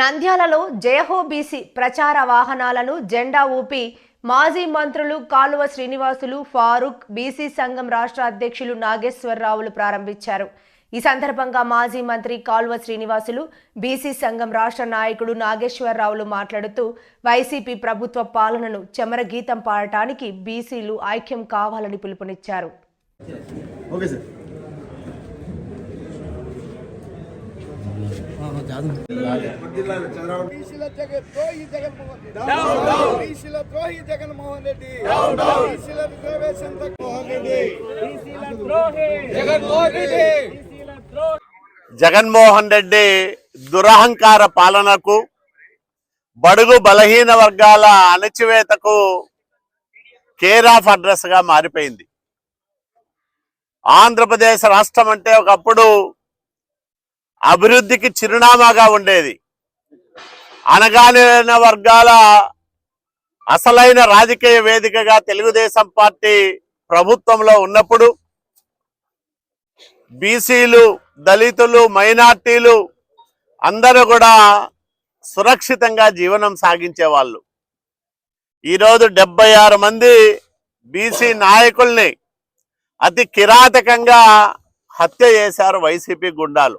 నంద్యాలలో జయహో బీసీ ప్రచార వాహనాలను జెండా ఊపి మాజీ మంత్రులు కాలువ శ్రీనివాసులు ఫారూక్ బీసీ సంఘం రాష్ట్ర అధ్యక్షులు నాగేశ్వరరావులు ప్రారంభించారు. ఈ సందర్భంగా మాజీ మంత్రి కాల్వ శ్రీనివాసులు బీసీ సంఘం రాష్ట్ర నాయకుడు నాగేశ్వరరావులు మాట్లాడుతూ వైసీపీ ప్రభుత్వ పాలనను చెమరగీతం పాడటానికి బీసీలు ఐక్యం కావాలని పిలుపునిచ్చారు. బీసీల జగన్ ద్రోహి జగన్మోహన్ రెడ్డి బీసీల ద్రోహి జగన్మోహన్ రెడ్డి బీసీల రిజర్వేషన్ జగన్మోహన్ రెడ్డి జగన్మోహన్ రెడ్డి జగన్మోహన్ రెడ్డి దురహంకార పాలనకు బడుగు బలహీన వర్గాల అణచివేతకు కేర్ ఆఫ్ అడ్రస్గా మారిపోయింది. ఆంధ్రప్రదేశ్ రాష్ట్రం అంటే ఒకప్పుడు అభివృద్ధికి చిరునామాగా ఉండేది. అనగానిన వర్గాల అసలైన రాజకీయ వేదికగా తెలుగుదేశం పార్టీ ప్రభుత్వంలో ఉన్నప్పుడు బీసీలు దళితులు మైనార్టీలు అందరూ కూడా సురక్షితంగా జీవనం సాగించే వాళ్ళు ఈరోజు డెబ్బై ఆరు మంది బీసీ నాయకుల్ని అతి కిరాతకంగా హత్య చేశారు వైసీపీ గుండాలు.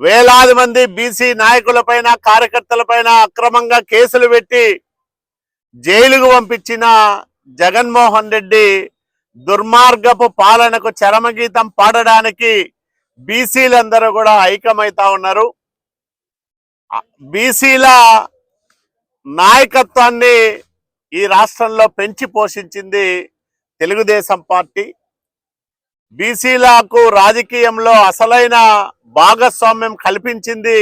వేలాది మంది బీసీ నాయకులపైన కార్యకర్తలపైన అక్రమంగా కేసులు పెట్టి జైలుకు పంపించిన జగన్మోహన్ రెడ్డి దుర్మార్గపు పాలనకు చరమగీతం పాడడానికి బీసీలందరూ కూడా ఐక్యమైతా ఉన్నారు. బీసీల నాయకత్వాన్ని ఈ రాష్ట్రంలో పెంచి పోషించింది తెలుగుదేశం పార్టీ. బీసీలకు రాజకీయంలో అసలైన భాగస్వామ్యం కల్పించింది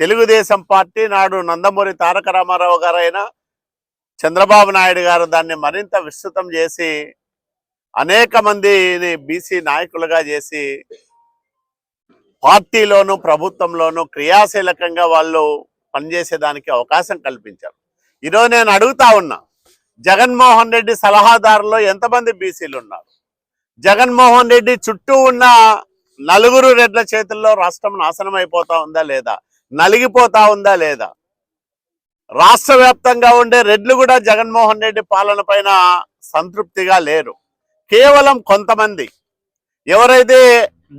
తెలుగుదేశం పార్టీ నాడు నందమూరి తారక రామారావు గారైన చంద్రబాబు నాయుడు గారు దాన్ని మరింత విస్తృతం చేసి అనేక మందిని బీసీ నాయకులుగా చేసి పార్టీలోను ప్రభుత్వంలోనూ క్రియాశీలకంగా వాళ్ళు పనిచేసేదానికి అవకాశం కల్పించారు. ఈరోజు నేను అడుగుతా ఉన్నా జగన్మోహన్ రెడ్డి సలహాదారులో ఎంతమంది బీసీలు ఉన్నారు జగన్మోహన్ రెడ్డి చుట్టూ ఉన్న నలుగురు రెడ్ల చేతుల్లో రాష్ట్రం నాశనం అయిపోతా ఉందా లేదా? నలిగిపోతా ఉందా లేదా? రాష్ట్ర వ్యాప్తంగా ఉండే రెడ్లు కూడా జగన్మోహన్ రెడ్డి పాలన పైన సంతృప్తిగా లేరు. కేవలం కొంతమంది. ఎవరైతే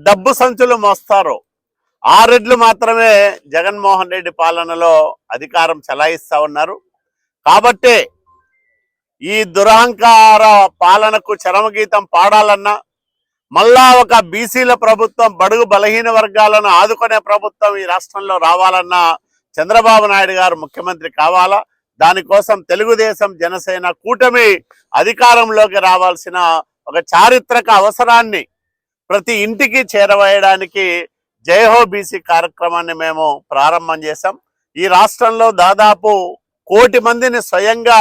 డబ్బు సంచులు మోస్తారో ఆ రెడ్లు మాత్రమే జగన్మోహన్ రెడ్డి పాలనలో అధికారం చెలాయిస్తా ఉన్నారు. కాబట్టే ఈ దురహంకార పాలనకు చరమగీతం పాడాలన్నా మళ్ళా ఒక బీసీల ప్రభుత్వం బడుగు బలహీన వర్గాలను ఆదుకునే ప్రభుత్వం ఈ రాష్ట్రంలో రావాలన్నా చంద్రబాబు నాయుడు గారు ముఖ్యమంత్రి కావాలా? దానికోసం తెలుగుదేశం జనసేన కూటమి అధికారంలోకి రావాల్సిన ఒక చారిత్రక అవసరాన్ని ప్రతి ఇంటికి చేరవేయడానికి జయహో బీసీ కార్యక్రమాన్ని మేము ప్రారంభం చేశాం. ఈ రాష్ట్రంలో దాదాపు కోటి మందిని స్వయంగా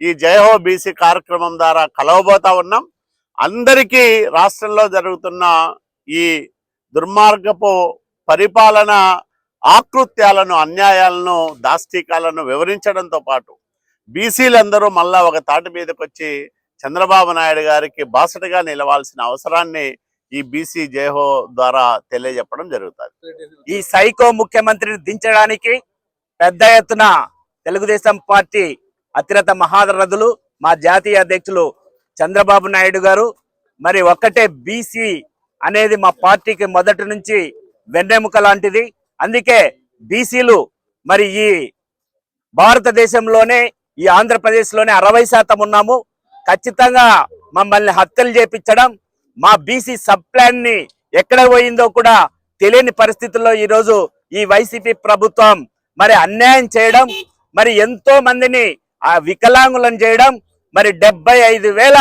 ఈ జయహో బీసీ కార్యక్రమం ద్వారా కలవబోతా ఉన్నాం. అందరికీ రాష్ట్రంలో జరుగుతున్న ఈ దుర్మార్గపు పరిపాలన ఆకృత్యాలను అన్యాయాలను దాష్టికాలను వివరించడంతో పాటు బీసీలందరూ మళ్ళా ఒక తాటి మీదకి వచ్చి చంద్రబాబు నాయుడు గారికి బాసటగా నిలవాల్సిన అవసరాన్ని ఈ బీసీ జయహో ద్వారా తెలియజెప్పడం జరుగుతుంది. ఈ సైకో ముఖ్యమంత్రిని దించడానికి పెద్ద ఎత్తున తెలుగుదేశం పార్టీ అతిరత మహారథులు మా జాతీయ అధ్యక్షులు చంద్రబాబు నాయుడు గారు. మరి ఒక్కటే బీసీ అనేది మా పార్టీకి మొదటి నుంచి వెన్నెముక లాంటిది. అందుకే బీసీలు మరి ఈ భారతదేశంలోనే ఈ ఆంధ్రప్రదేశ్లోనే అరవై శాతం ఉన్నాము. ఖచ్చితంగా మమ్మల్ని హత్యలు చేపించడం మా బీసీ సబ్ ప్లాన్ని ఎక్కడ పోయిందో కూడా తెలియని పరిస్థితుల్లో ఈరోజు ఈ వైసీపీ ప్రభుత్వం మరి అన్యాయం చేయడం మరి ఎంతో మందిని ఆ వికలాంగులను చేయడం మరి డెబ్బై ఐదు వేల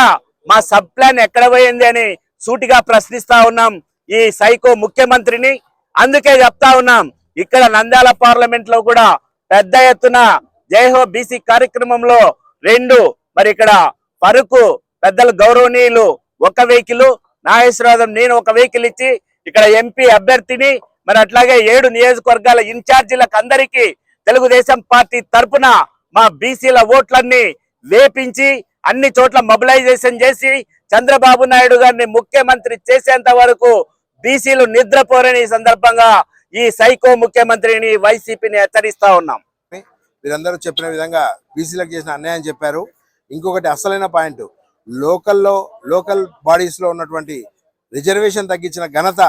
మా సబ్ ప్లాన్ ఎక్కడ పోయింది అని సూటిగా ప్రశ్నిస్తా ఉన్నాం ఈ సైకో ముఖ్యమంత్రిని. అందుకే చెప్తా ఉన్నాం ఇక్కడ నంద్యాల పార్లమెంట్లో కూడా పెద్ద ఎత్తున జైహో బీసీ కార్యక్రమంలో రెండు మరి ఇక్కడ పరుకు పెద్దలు గౌరవనీయులు ఒక వెహికల్ నాగేశ్వరరావు నేను ఒక వెహికల్ ఇచ్చి ఇక్కడ ఎంపీ అభ్యర్థిని మరి అట్లాగే ఏడు నియోజకవర్గాల ఇన్ఛార్జీలకు అందరికీ తెలుగుదేశం పార్టీ తరపున మా బీసీల ఓట్లన్నీ వేపించి అన్ని చోట్ల మొబిలైజేషన్ చేసి చంద్రబాబు నాయుడు గారిని ముఖ్యమంత్రి చేసేంత వరకు బీసీలు నిద్రపోరని సందర్భంగా ఈ సైకో ముఖ్యమంత్రిని వైసీపీని హెచ్చరిస్తా ఉన్నాం. వీరందరూ చెప్పిన విధంగా బీసీలకు చేసిన అన్యాయం చెప్పారు. ఇంకొకటి అసలైన పాయింట్ లోకల్లో లోకల్ బాడీస్లో ఉన్నటువంటి రిజర్వేషన్ తగ్గించిన ఘనత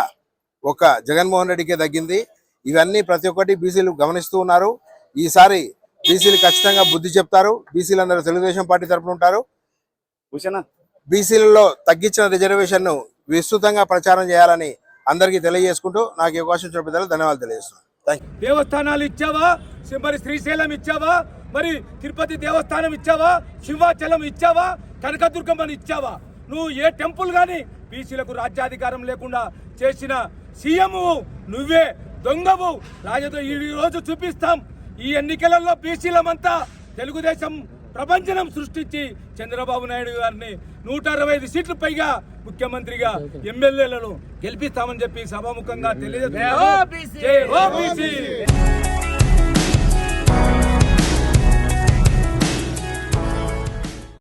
ఒక జగన్మోహన్ రెడ్డికే తగ్గింది. ఇవన్నీ ప్రతి ఒక్కటి బీసీలు గమనిస్తూ ఉన్నారు. ఈసారి బీసీలు ఖచ్చితంగా బుద్ధి చెప్తారు. బీసీలు అందరూ తెలుగుదేశం పార్టీ తరపున ఉంటారు. బీసీలలో తగ్గించిన రిజర్వేషన్ను విస్తృతంగా ప్రచారం చేయాలని అందరికీ తెలియజేసుకుంటూ నాకు ఈ అవకాశం ఇచ్చిన పెద్దలు ధన్యవాదాలు తెలియజేస్తున్నాను. దేవస్థానాలు ఇచ్చావా? మరి శ్రీశైలం ఇచ్చావా? మరి తిరుపతి దేవస్థానం ఇచ్చావా? శివాచలం ఇచ్చావా? కనకదుర్గమ్మని ఇచ్చావా? నువ్వు ఏ టెంపుల్ గాని బీసీలకు రాజ్యాధికారం లేకుండా చేసిన సీఎం నువ్వే దొంగవు. రాజతో ఈ రోజు చూపిస్తాం. ఈ ఎన్నికలలో బీసీలమంతా తెలుగుదేశం ప్రపంచనం సృష్టించి చంద్రబాబు నాయుడు గారిని నూట అరవై ఐదు సీట్లు పైగా ముఖ్యమంత్రిగా ఎమ్మెల్యేలను గెలిపిస్తామని చెప్పి సభాముఖంగా బీసీ!